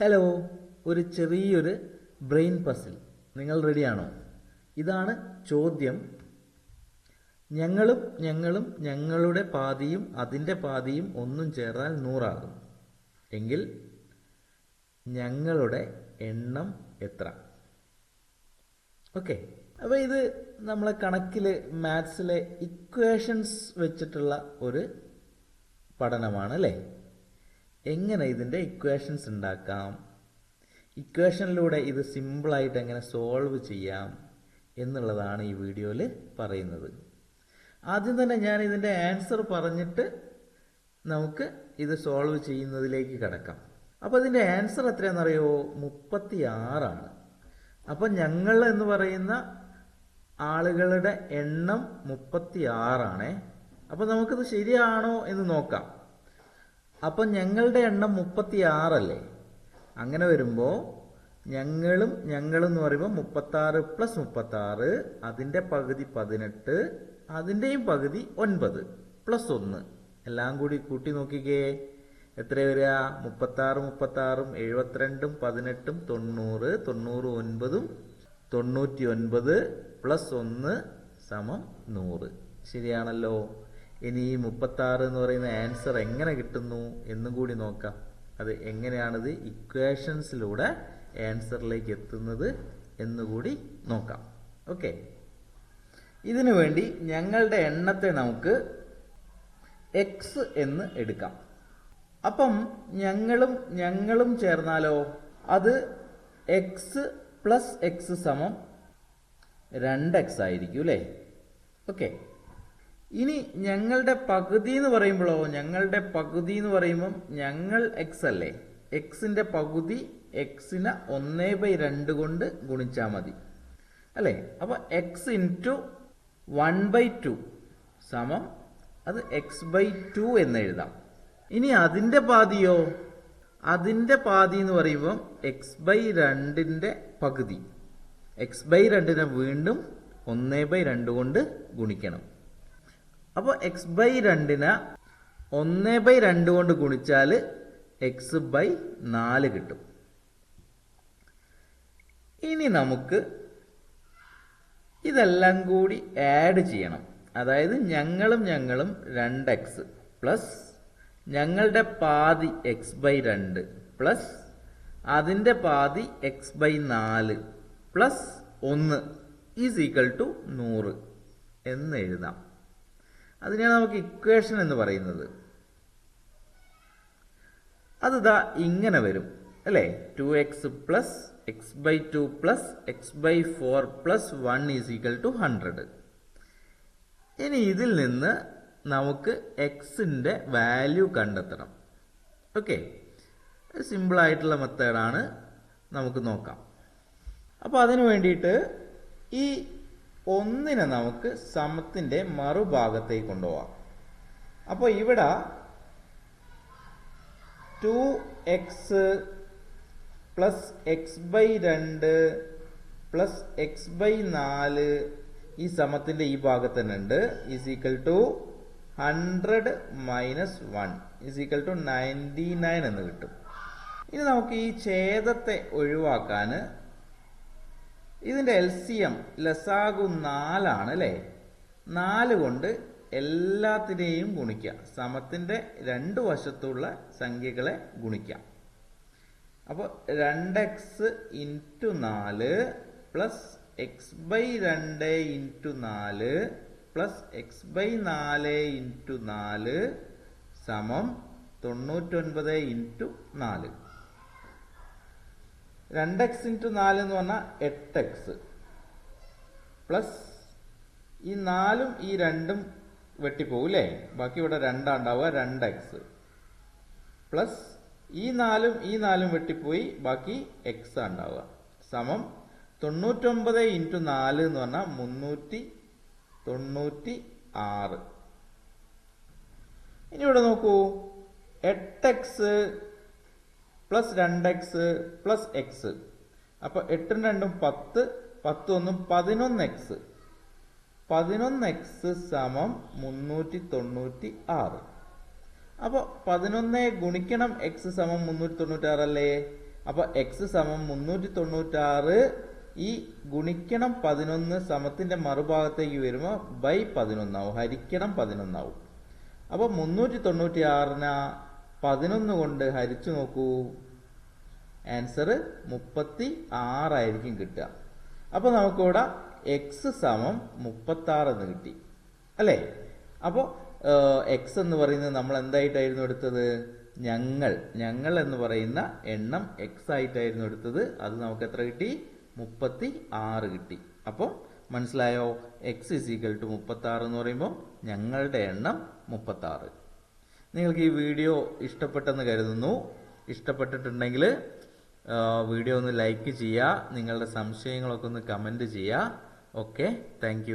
Hello ഒരു ചെറിയൊരു brain puzzle നിങ്ങൾ റെഡിയാണോ ഇതാണ് ചോദ്യം. ഞങ്ങളും ഞങ്ങളും ഞങ്ങളുടെ പാതിയും അതിന്റെ പാതിയും ഒന്നും ചേർന്നാൽ നൂറാകും. എങ്കിൽ ഞങ്ങളുടെ എണ്ണം എത്ര? ഓക്കെ അപ്പോൾ ഇത് നമ്മളെ കണക്കിൽ മാത്സിലെ ഇക്വേഷൻസ് വെച്ചിട്ടുള്ള ഒരു പഠനമാണ് അല്ലേ എങ്ങനെ ഇതിന്റെ ഇക്വേഷൻസ് ഉണ്ടാക്കാം? ഇക്വേഷനിലൂടെ ഇത് സിമ്പിളായിട്ട് എങ്ങനെ സോൾവ് ചെയ്യാം എന്നുള്ളതാണ് ഈ വീഡിയോയിൽ പറയുന്നത്. ആദ്യം തന്നെ ഞാൻ ഇതിന്റെ ആൻസർ പറഞ്ഞിട്ട് നമുക്ക് ഇത് സോൾവ് ചെയ്യുന്നതിലേക്ക് കിടക്കാം. അപ്പോൾ ഇതിന്റെ ആൻസർ എത്രയാണെന്നറിയോ? മുപ്പത്തി ആറാണ് അപ്പം ഞങ്ങൾ എന്ന് പറയുന്ന ആളുകളുടെ എണ്ണം മുപ്പത്തി ആറാണേ അപ്പം നമുക്കിത് ശരിയാണോ എന്ന് നോക്കാം. അപ്പം ഞങ്ങളുടെ എണ്ണം മുപ്പത്തി ആറല്ലേ അങ്ങനെ വരുമ്പോൾ ഞങ്ങളും ഞങ്ങളും എന്ന് പറയുമ്പോൾ മുപ്പത്താറ് പ്ലസ് മുപ്പത്താറ് അതിന്റെ പകുതി പതിനെട്ട് അതിന്റെയും പകുതി ഒൻപത് പ്ലസ് ഒന്ന്. എല്ലാം കൂടി കൂട്ടി നോക്കിക്കേ. എത്ര വരിക? മുപ്പത്താറ് മുപ്പത്താറും എഴുപത്തിരണ്ടും പതിനെട്ടും തൊണ്ണൂറ് തൊണ്ണൂറ് ഒൻപതും തൊണ്ണൂറ്റി ഒൻപത് പ്ലസ് ഒന്ന് സമം നൂറ്. ശരിയാണല്ലോ. ഇനി ഈ മുപ്പത്താറ് എന്ന് പറയുന്ന ആൻസർ എങ്ങനെ കിട്ടുന്നു എന്നും കൂടി നോക്കാം. അത് എങ്ങനെയാണിത്? ഇക്വേഷൻസിലൂടെ ആൻസറിലേക്ക് എത്തുന്നത് എന്നുകൂടി നോക്കാം. ഓക്കെ ഇതിനു വേണ്ടി ഞങ്ങളുടെ എണ്ണത്തെ നമുക്ക് എക്സ് എന്ന് എടുക്കാം. അപ്പം ഞങ്ങളും ഞങ്ങളും ചേർന്നാലോ? അത് എക്സ് പ്ലസ് എക്സ് സമം രണ്ട് എക്സ് ആയിരിക്കും അല്ലേ? ഓക്കെ ഇനി ഞങ്ങളുടെ പകുതി എന്ന് പറയുമ്പോഴോ ഞങ്ങളുടെ പകുതി എന്ന് പറയുമ്പം ഞങ്ങൾ എക്സ് അല്ലേ? എക്സിന്റെ പകുതി എക്സിനെ ഒന്നേ ബൈ രണ്ട് കൊണ്ട് ഗുണിച്ചാൽ മതി. അല്ലേ? അപ്പൊ x into one by two സമം അത് എക്സ് ബൈ ടു എന്ന് എഴുതാം. ഇനി അതിന്റെ പാതിയോ? അതിന്റെ പാതി എന്ന് പറയുമ്പം എക്സ് ബൈ രണ്ടിന്റെ പകുതി. എക്സ് ബൈ രണ്ടിനെ വീണ്ടും ഒന്നേ ബൈ രണ്ട് കൊണ്ട് ഗുണിക്കണം. അപ്പോൾ എക്സ് ബൈ രണ്ടിന് ഒന്ന് ബൈ രണ്ട് കൊണ്ട് ഗുണിച്ചാൽ എക്സ് ബൈ നാല് കിട്ടും. ഇനി നമുക്ക് ഇതെല്ലാം കൂടി ആഡ് ചെയ്യണം. അതായത് ഞങ്ങളും ഞങ്ങളും രണ്ട് എക്സ് പ്ലസ് ഞങ്ങളുടെ പാതി എക്സ് ബൈ രണ്ട് പ്ലസ് അതിന്റെ പാതി എക്സ് ബൈ നാല് പ്ലസ് ഒന്ന് ഈസ് ഈക്വൽ ടു നൂറ് എന്ന് എഴുതാം. അതിനെയാണ് നമുക്ക് ഇക്വേഷൻ എന്ന് പറയുന്നത്. അത് ദാ ഇങ്ങനെ വരും അല്ലേ? Two x plus x by two plus x by four plus one is equal to hundred ഇനി ഇതിൽ നിന്ന് നമുക്ക് എക്സിന്റെ വാല്യൂ കണ്ടെത്തണം. ഓക്കെ സിമ്പിളായിട്ടുള്ള മെത്തേഡാണ് നമുക്ക് നോക്കാം. അപ്പോൾ അതിന് വേണ്ടിയിട്ട് ഈ ഒന്നിനെ നമുക്ക് സമത്തിന്റെ മറുഭാഗത്തേക്ക് കൊണ്ടുപോവാം. അപ്പോൾ ഇവിടെ two x plus x by രണ്ട് പ്ലസ് എക്സ് ബൈ നാല് ഈ സമത്തിന്റെ ഈ ഭാഗത്ത് തന്നെ ഉണ്ട് is equal to hundred minus one is equal to ninety nine എന്ന് കിട്ടും. ഇനി നമുക്ക് ഈ ഛേദത്തെ ഒഴിവാക്കാൻ ഇതിന്റെ എൽ സി എം ലസാഗു നാലാണ് അല്ലേ? നാല് കൊണ്ട് എല്ലാത്തിനെയും ഗുണിക്കുക. സമത്തിന്റെ രണ്ട് വശത്തുള്ള സംഖ്യകളെ ഗുണിക്കാം അപ്പോൾ രണ്ട് എക്സ് ഇന്റു നാല് പ്ലസ് എക്സ് ബൈ രണ്ട് ഇന്റു നാല് പ്ലസ് എക്സ് ബൈ നാല് ഇന്റു നാല് സമം തൊണ്ണൂറ്റൊൻപത് ഇന്റു നാല്. രണ്ട് എക്സ് ഇന്റു നാല് എന്ന് പറഞ്ഞാൽ എട്ട് എക്സ് പ്ലസ് ഈ നാലും ഈ രണ്ടും വെട്ടിപ്പോകും ബാക്കി ഇവിടെ രണ്ടാണ്ടാവുക രണ്ട് എക്സ് പ്ലസ് ഈ നാലും ഈ നാലും വെട്ടിപ്പോയി ബാക്കി എക്സ് ഉണ്ടാവുക. സമം തൊണ്ണൂറ്റൊമ്പത് ഇന്റു നാല് എന്ന് പറഞ്ഞാൽ മുന്നൂറ്റി തൊണ്ണൂറ്റി ആറ്. ഇനി ഇവിടെ നോക്കൂ. എട്ട് എക്സ് പ്ലസ് രണ്ട് എക്സ് പ്ലസ് എക്സ് അപ്പോൾ എട്ടും രണ്ടും പത്ത് പത്ത് ഒന്നും പതിനൊന്ന് എക്സ് പതിനൊന്ന് എക്സ് സമം മുന്നൂറ്റി തൊണ്ണൂറ്റി ആറ് അപ്പോൾ പതിനൊന്ന് ഗുണിക്കണം എക്സ് സമം മുന്നൂറ്റി തൊണ്ണൂറ്റി ആറല്ലേ അപ്പോൾ എക്സ് സമം മുന്നൂറ്റി തൊണ്ണൂറ്റാറ് ഈ ഗുണിക്കണം പതിനൊന്ന് സമത്തിന്റെ മറുഭാഗത്തേക്ക് വരുമ്പോൾ ബൈ പതിനൊന്നാവും ഹരിക്കണം പതിനൊന്നാവും. അപ്പോൾ മുന്നൂറ്റി തൊണ്ണൂറ്റി ആറിന് പതിനൊന്ന് കൊണ്ട് ഹരിച്ചു നോക്കൂ. ആൻസർ മുപ്പത്തി ആറായിരിക്കും കിട്ടുക. അപ്പോൾ നമുക്കിവിടെ എക്സ് സമം മുപ്പത്തി ആറ് എന്ന് കിട്ടി. അല്ലേ? അപ്പോൾ എക്സ് എന്ന് പറയുന്നത് നമ്മൾ എന്തായിട്ടായിരുന്നു എടുത്തത്? ഞങ്ങൾ. ഞങ്ങൾ എന്ന് പറയുന്ന എണ്ണം എക്സ് ആയിട്ടായിരുന്നു എടുത്തത്. അത് നമുക്ക് എത്ര കിട്ടി? മുപ്പത്തി ആറ് കിട്ടി. അപ്പോൾ മനസ്സിലായോ? എക്സ് ഇസ് ഈക്വൽ ടു മുപ്പത്തി ആറ് എന്ന് പറയുമ്പോൾ ഞങ്ങളുടെ എണ്ണം മുപ്പത്തി ആറ് നിങ്ങൾക്ക് ഈ വീഡിയോ ഇഷ്ടപ്പെട്ടെന്ന് കരുതുന്നു. ഇഷ്ടപ്പെട്ടിട്ടുണ്ടെങ്കിൽ വീഡിയോ ഒന്ന് ലൈക്ക് ചെയ്യുക. നിങ്ങളുടെ സംശയങ്ങളൊക്കെ ഒന്ന് കമന്റ് ചെയ്യുക. Okay thank